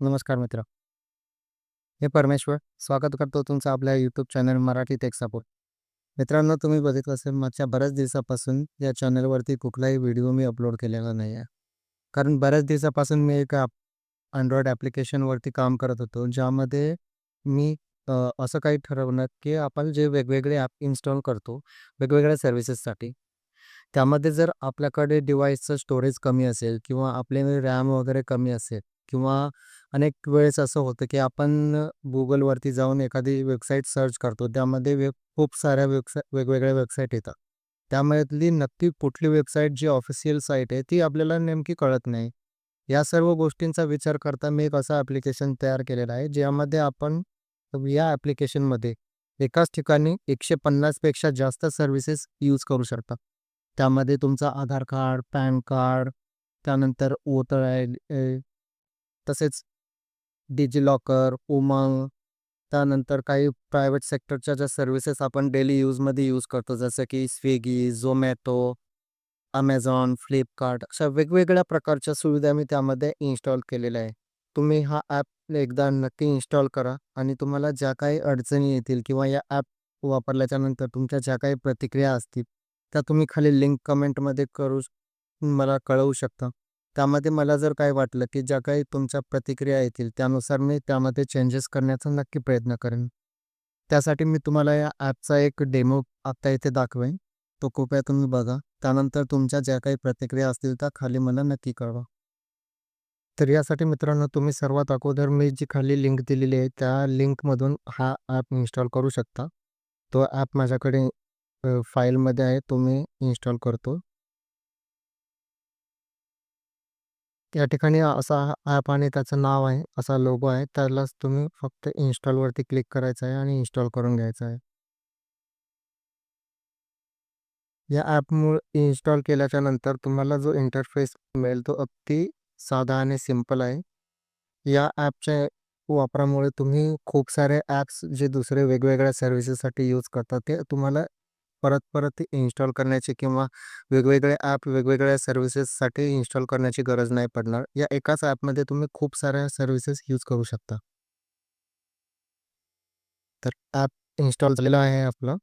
नमस्कार मित्र. हे परमेश्वर. स्वागत करतो तुमचं आपल्या YouTube channel Marathi tech support. मित्रांनो, तुम्ही बघितलं असेल मागच्या बऱ्याच दिवसापासून या चॅनलवरती कुठलाही व्हिडिओ मी अपलोड केलेला नाही आहे. कारण बऱ्याच दिवसापासून मी एका अँड्रॉइड ॲप्लिकेशनवरती काम करत होतो, ज्यामध्ये मी असं काही ठरवलं की आपण जे वेगवेगळे ॲप इन्स्टॉल करतो, वेगवेगळ्या सर्व्हिसेससाठी, त्यामध्ये जर आपल्याकडे डिव्हाइसचं स्टोरेज कमी असेल किंवा आपले रॅम वगैरे कमी असेल किंवा अनेक वेळेस असं होतं की आपण गुगलवरती जाऊन एखादी वेबसाईट सर्च करतो. त्यामध्ये खूप साऱ्या वेबसा वेगवेगळ्या वेबसाईट येतात. त्यामधली नक्की कुठली वेबसाईट जी ऑफिशियल साईट आहे, ती आपल्याला नेमकी कळत नाही. या सर्व गोष्टींचा विचार करता मी एक असं ॲप्लिकेशन तयार केलेलं आहे, ज्यामध्ये आपण या ॲप्लिकेशनमध्ये एकाच ठिकाणी 150 पेक्षा जास्त सर्व्हिसेस यूज करू शकता. त्यामध्ये तुमचा आधार कार्ड, पॅन कार्ड, त्यानंतर वोटर आय तसेच डिजिलॉकर, उमंग, त्यानंतर काही प्रायव्हेट सेक्टरच्या ज्या सर्व्हिसेस आपण डेली यूजमध्ये यूज करतो, जसं की स्विगी झोमॅटो अमेझॉन फ्लिपकार्ट अशा वेगवेगळ्या प्रकारच्या सुविधा मी त्यामध्ये इन्स्टॉल केलेल्या आहे. तुम्ही हा ॲप एकदा नक्की इन्स्टॉल करा आणि तुम्हाला ज्या काही अडचणी येतील किंवा या ॲप वापरल्याच्यानंतर तुमच्या ज्या काही प्रतिक्रिया असतील, त्या तुम्ही खाली लिंक कमेंटमध्ये करू मला कळवू शकता. त्यामध्ये मला जर काही वाटलं की ज्या काही तुमच्या प्रतिक्रिया येतील, त्यानुसार मी त्यामध्ये चेंजेस करण्याचा नक्की प्रयत्न करेन. त्यासाठी मी तुम्हाला या ॲपचा एक डेमो आत्ता इथे दाखवेन. तो कृपया तुम्ही बघा. त्यानंतर तुमच्या ज्या काही प्रतिक्रिया असतील, त्या खाली मला नक्की कळवा. तर यासाठी मित्रांनो, तुम्ही सर्वात अगोदर मी जी खाली लिंक दिलेली आहे, त्या लिंकमधून हा ॲप इन्स्टॉल करू शकता. तो ॲप माझ्याकडे फाईलमध्ये आहे, तो मी इन्स्टॉल करतो. या ठिकाणी असा ॲप आणि त्याचं नाव आहे, असा लोगो आहे. त्यालाच तुम्ही फक्त इन्स्टॉलवरती क्लिक करायचं आहे आणि इन्स्टॉल करून घ्यायचं आहे. या ॲपमुळे इन्स्टॉल केल्याच्यानंतर तुम्हाला जो इंटरफेस मिळेल, तो अगदी साधा आणि सिंपल आहे. या ॲपच्या वापरामुळे तुम्ही खूप सारे ॲप्स जे दुसरे वेगवेगळ्या सर्व्हिसेससाठी यूज करता, ते तुम्हाला परत-परत इन्स्टॉल करण्याची किंवा वेगवेगळे ॲप वेगवेगळ्या सर्व्हिसेससाठी इन्स्टॉल करण्याची गरज नाही पडणार. या एकाच ॲपमध्ये तुम्ही खूप साऱ्या सर्व्हिसेस यूज करू शकता. तर ॲप इन्स्टॉल झालेलं आहे आपलं.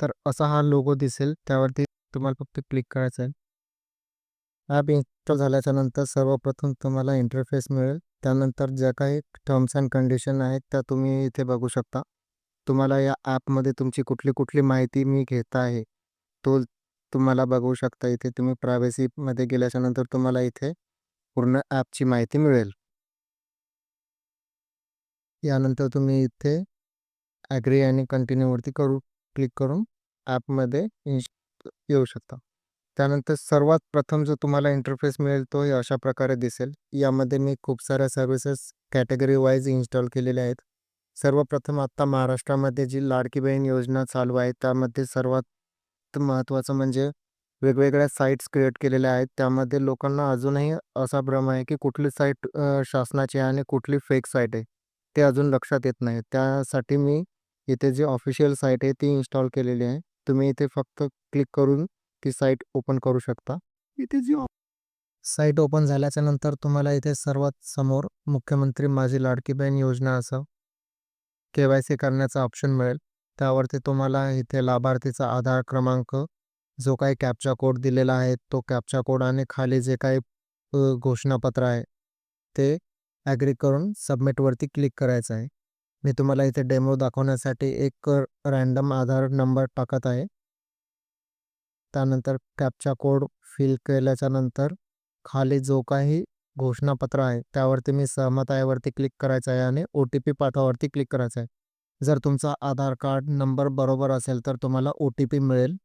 तर असा हा लोगो दिसेल, त्यावरती तुम्हाला फक्त क्लिक करायचं आहे. ॲप इन्स्टॉल झाल्याच्यानंतर सर्वप्रथम तुम्हाला इंटरफेस मिळेल. त्यानंतर ज्या काही टर्म्स अँड कंडिशन आहेत, त्या तुम्ही इथे बघू शकता. तुम्हाला या ॲपमध्ये तुमची कुठली-कुठली माहिती मी घेत आहे, तो तुम्हाला बघू शकता. इथे तुम्ही प्रायव्हसीमध्ये गेल्याच्यानंतर तुम्हाला इथे पूर्ण ॲपची माहिती मिळेल. यानंतर तुम्ही इथे ॲग्री आणि कंटिन्यूवरती करू क्लिक करून ॲपमध्ये इन्श येऊ शकता. त्यानंतर सर्वात प्रथम जो तुम्हाला इंटरफेस मिळेल, तो हे अशा प्रकारे दिसेल. यामध्ये मी खूप साऱ्या सर्व्हिसेस कॅटेगरी वाईज इन्स्टॉल केलेल्या आहेत. सर्वप्रथम आत्ता महाराष्ट्रामध्ये जी लाडकी बहीण योजना चालू आहे, त्यामध्ये सर्वात महत्त्वाचं म्हणजे वेगवेगळ्या साईट्स क्रिएट केलेल्या आहेत. त्यामध्ये लोकांना अजूनही असा भ्रम आहे की कुठली साईट शासनाची आहे आणि कुठली फेक साईट आहे, ते अजून लक्षात येत नाही. त्यासाठी मी इथे जी ऑफिशियल साईट आहे, ती इन्स्टॉल केलेली आहे. तुम्ही इथे फक्त क्लिक करून ती साईट ओपन करू शकता. इथे जी साईट ओपन झाल्याच्यानंतर तुम्हाला इथे सर्वात समोर मुख्यमंत्री माझी लाडकी बहीण योजना असं के-वाय-सी करण्याचा ऑप्शन मिळेल. त्यावरती तुम्हाला इथे लाभार्थीचा आधार क्रमांक, जो काही कॅप्चा कोड दिलेला आहे, तो कॅप्चा कोड आणि खाली जे काही घोषणापत्र आहे, ते ॲग्री करून सबमिटवरती क्लिक करायचं आहे. मी तुम्हाला इथे डेमो दाखवण्यासाठी एक रँडम आधार नंबर टाकत आहे. त्यानंतर कॅप्चा कोड फिल केल्याच्यानंतर खाली जो काही घोषणापत्र आहे, त्यावरती मी सहमत आहेवरती क्लिक करायचं आहे आणि ओ-टी-पी पाठवावरती क्लिक करायचं आहे. जर तुमचा आधार कार्ड नंबर बरोबर असेल, तर तुम्हाला ओ-टी-पी मिळेल.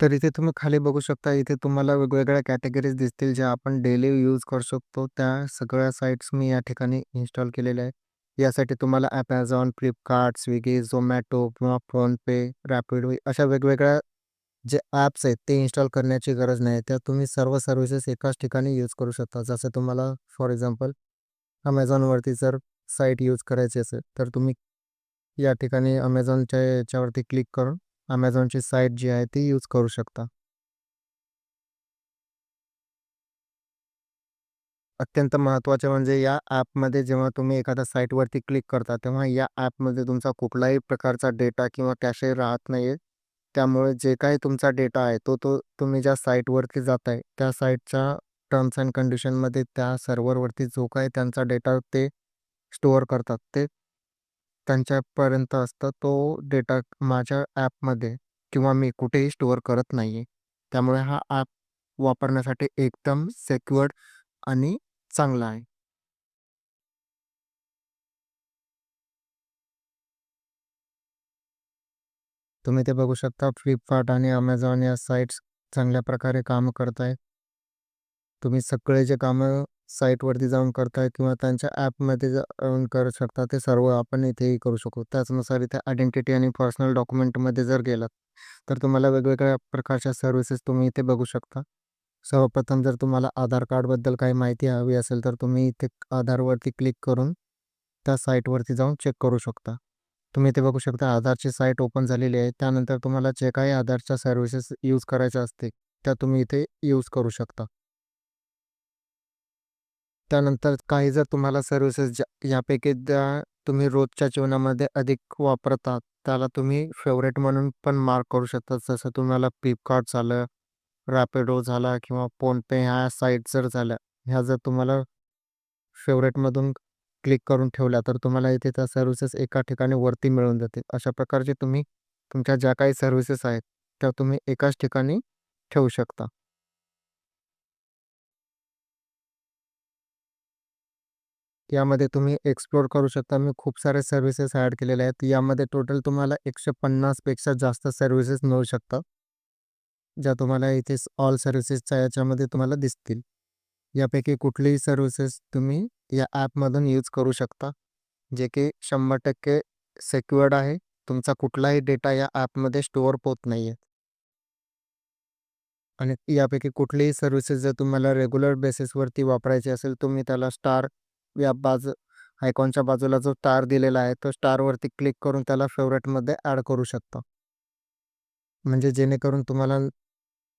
तर इथे तुम्ही खाली बघू शकता, इथे तुम्हाला वेगवेगळ्या कॅटेगरीज दिसतील, ज्या आपण डेली यूज करू शकतो. त्या सगळ्या साईट्स मी या ठिकाणी इन्स्टॉल केलेल्या आहेत. यासाठी तुम्हाला ॲमेझॉन फ्लिपकार्ट स्विगी झोमॅटो किंवा फोनपे, रॅपिडो अशा वेगवेगळ्या जे ॲप्स आहेत, ते इन्स्टॉल करण्याची गरज नाही. त्या तुम्ही सर्व सर्व्हिसेस एकाच ठिकाणी यूज करू शकता. जसं तुम्हाला फॉर एक्झाम्पल अमेझॉनवरती जर साईट यूज करायची असेल, तर तुम्ही या ठिकाणी अमेझॉनच्या याच्यावरती क्लिक करून अमेझॉनची साईट जी आहे, ती यूज करू शकता. अत्यंत महत्त्वाचे म्हणजे या ॲपमध्ये जेव्हा तुम्ही एखाद्या साईटवरती क्लिक करता तेव्हा या ॲपमध्ये तुमचा कुठलाही प्रकारचा डेटा किंवा कॅशही राहत नाही आहे त्यामुळे जे काही तुमचा डेटा आहे तो तो तुम्ही ज्या साईटवरती जात आहे त्या साईटच्या टर्म्स अँड कंडिशनमध्ये त्या सर्व्हरवरती जो काही त्यांचा डेटा ते स्टोअर करतात ते त्यांच्यापर्यंत असतं तो डेटा माझ्या ॲपमध्ये किंवा मी कुठेही स्टोअर करत नाही आहे त्यामुळे हा ॲप वापरण्यासाठी एकदम सेक्युअर्ड आणि चांगला आहे. तुम्ही ते बघू शकता. फ्लिपकार्ट आणि अमेझॉन या साईट्स चांगल्या प्रकारे काम करत आहेत तुम्ही सगळे जे कामं साईटवरती जाऊन करताय किंवा त्यांच्या ॲपमध्ये जाऊन करू शकता ते सर्व आपण इथेही करू शकू. त्याचनुसार इथे आयडेंटिटी आणि पर्सनल डॉक्युमेंटमध्ये जर गेलात तर तुम्हाला वेगवेगळ्या प्रकारच्या सर्व्हिसेस तुम्ही इथे बघू शकता. सर्वप्रथम जर तुम्हाला आधार कार्डबद्दल काही माहिती हवी असेल तर तुम्ही इथे आधारवरती क्लिक करून त्या साईटवरती जाऊन चेक करू शकता. तुम्ही इथे बघू शकता आधारची साईट ओपन झालेली आहे. त्यानंतर तुम्हाला जे काही आधारच्या सर्व्हिसेस यूज करायच्या असते त्या तुम्ही इथे यूज करू शकता. त्यानंतर काही जर तुम्हाला सर्व्हिसेस ज्या यापैकी ज्या तुम्ही रोजच्या जीवनामध्ये अधिक वापरतात त्याला तुम्ही फेवरेट म्हणून पण मार्क करू शकता. जसं तुम्हाला फ्लिपकार्ट झालं रॅपिडो झाला किंवा फोनपे ह्या साईट जर झाल्या ह्या जर तुम्हाला फेवरेटमधून क्लिक करून ठेवल्या तर तुम्हाला इथे त्या सर्व्हिसेस एका ठिकाणी वरती मिळून जातील. अशा प्रकारचे तुम्ही तुमच्या ज्या काही सर्व्हिसेस आहेत त्या तुम्ही एकाच ठिकाणी ठेवू शकता. यामध्ये तुम्ही एक्सप्लोर करू शकता. मी खूप सारे सर्व्हिसेस ॲड केलेले आहेत. यामध्ये टोटल तुम्हाला एकशे पन्नासपेक्षा जास्त सर्व्हिसेस मिळू शकतात ज्या तुम्हाला इथे ऑल सर्व्हिसेसच्या याच्यामध्ये तुम्हाला दिसतील. यापैकी कुठलीही सर्व्हिसेस तुम्ही या ॲपमधून यूज करू शकता जे की शंभर टक्के सेक्युअर्ड आहे. तुमचा कुठलाही डेटा या ॲपमध्ये स्टोअर होत नाही आहे आणि यापैकी कुठलीही सर्व्हिसेस जर तुम्हाला रेग्युलर बेसिसवरती वापरायची असेल तुम्ही त्याला स्टार या बाजू आयकॉनच्या बाजूला जो स्टार दिलेला आहे तो स्टारवरती क्लिक करून त्याला फेवरेटमध्ये ॲड करू शकता. म्हणजे जेणेकरून तुम्हाला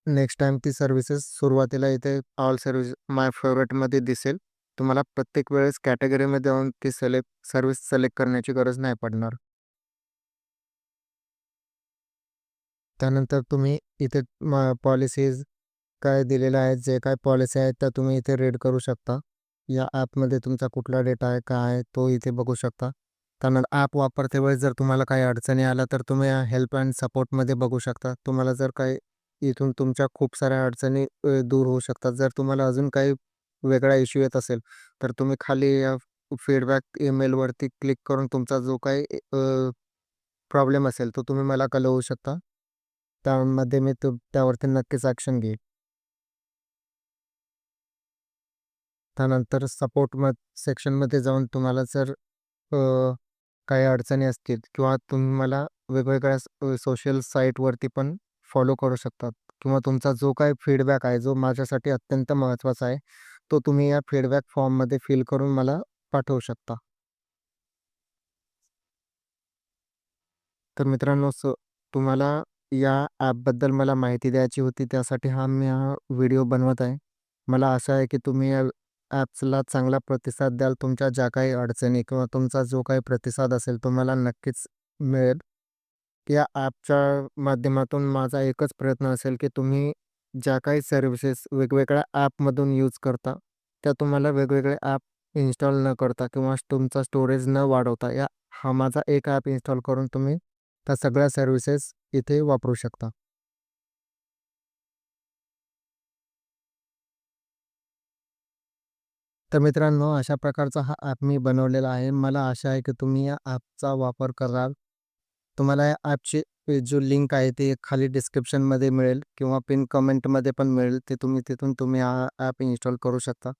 नेक्स्ट टाइम ती सर्व्हिसेस सुरुवातीला इथे ऑल सर्व्हिस माय फेवरेटमध्ये दिसेल. तुम्हाला प्रत्येक वेळेस कॅटेगरीमध्ये जाऊन ती सिलेक्ट सर्व्हिस सिलेक्ट करण्याची गरज नाही पडणार. त्यानंतर तुम्ही इथे पॉलिसीज काय दिलेल्या आहेत जे काय पॉलिसी आहेत त्या तुम्ही इथे रीड करू शकता. या ॲपमध्ये तुमचा कुठला डेटा आहे काय आहे तो इथे बघू शकता. त्यानंतर ॲप वापरते वेळेस जर तुम्हाला काही अडचणी आल्या तर तुम्ही हेल्प अँड सपोर्टमध्ये बघू शकता. तुम्हाला जर काही इथून तुमच्या खूप साऱ्या अडचणी अ, दूर होऊ शकतात. जर तुम्हाला अजून काही वेगळा इश्यू येत असेल तर तुम्ही खाली या फीडबॅक ईमेलवरती क्लिक करून तुमचा जो काही प्रॉब्लेम असेल तो तुम्ही मला कळवू शकता. त्यामध्ये मी तु त्यावरती नक्कीच ॲक्शन घेईन. त्यानंतर सपोर्ट मग सेक्शनमध्ये जाऊन तुम्हाला जर अ, काही अडचणी असतील किंवा तुम्ही मला वेगवेगळ्या सोशल साईटवरती पण फॉलो करू शकतात किंवा तुमचा जो काही फीडबॅक आहे जो माझ्यासाठी अत्यंत महत्त्वाचा आहे तो तुम्ही या फीडबॅक फॉर्ममध्ये फिल करून मला पाठवू शकता. तर मित्रांनो स तुम्हाला या ॲपबद्दल मला माहिती द्यायची होती त्यासाठी हा मी हा व्हिडिओ बनवत आहे. मला आशा आहे की तुम्ही या ॲप्सला चांगला प्रतिसाद द्याल तुमच्या ज्या काही अडचणी किंवा तुमचा जो काही प्रतिसाद असेल तो मला नक्कीच मिळेल. या ॲपच्या माध्यमातून माझा एकच प्रयत्न असेल की तुम्ही ज्या काही सर्व्हिसेस वेगवेगळ्या ॲपमधून यूज करता त्या तुम्हाला वेगवेगळे ॲप इन्स्टॉल न करता किंवा तुमचा स्टोरेज न वाढवता या हा माझा एक ॲप इन्स्टॉल करून तुम्ही त्या सगळ्या सर्व्हिसेस इथे वापरू शकता. तर मित्रांनो अशा प्रकारचा हा ॲप मी बनवलेला आहे. मला आशा आहे की तुम्ही या ॲपचा वापर कराल. तुम्हाला या ॲपची जो लिंक आहे ती खाली डिस्क्रिप्शनमध्ये मिळेल किंवा पिन कमेंटमध्ये पण मिळेल. ते तुम्ही तिथून तुम्ही हा ॲप इन्स्टॉल करू शकता.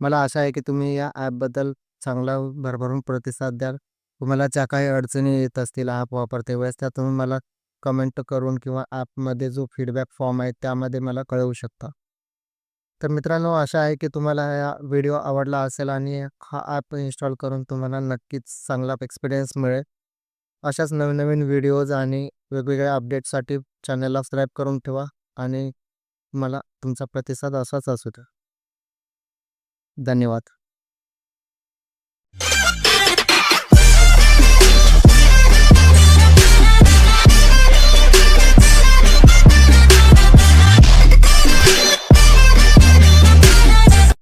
मला आशा आहे की तुम्ही या ॲपबद्दल चांगला भरभरून प्रतिसाद द्याल. तुम्हाला ज्या काही अडचणी येत असतील ॲप वापरते वेळेस त्या तुम्ही मला कमेंट करून किंवा ॲपमध्ये जो फीडबॅक फॉर्म आहे त्यामध्ये मला कळवू शकता. तर मित्रांनो आशा आहे की तुम्हाला हा व्हिडिओ आवडला असेल आणि हा ॲप इन्स्टॉल करून तुम्हाला नक्कीच चांगला एक्सपिरियन्स मिळेल. अशाच नवीन नवीन व्हिडिओज आणि वेगवेगळ्या अपडेटसाठी चॅनलला सबस्क्राईब करून ठेवा आणि मला तुमचा प्रतिसाद असाच असू द्या. धन्यवाद.